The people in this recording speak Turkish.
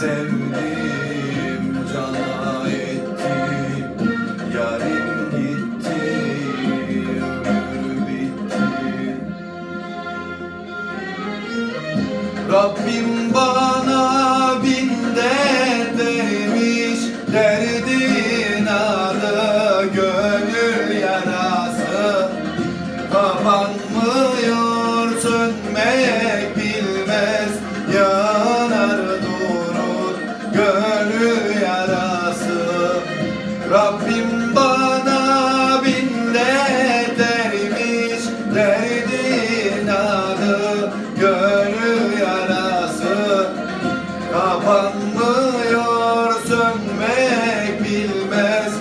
sevdim cana ettim Yarim gitti ömür bitti. Rabbim bana bin dert vermiş Derdin adı gönül yarası. Kapanmıyor sönmek Rabbim bana bin dert vermiş Derdin adı gönül yarası. Kapanmıyor sönmek bilmez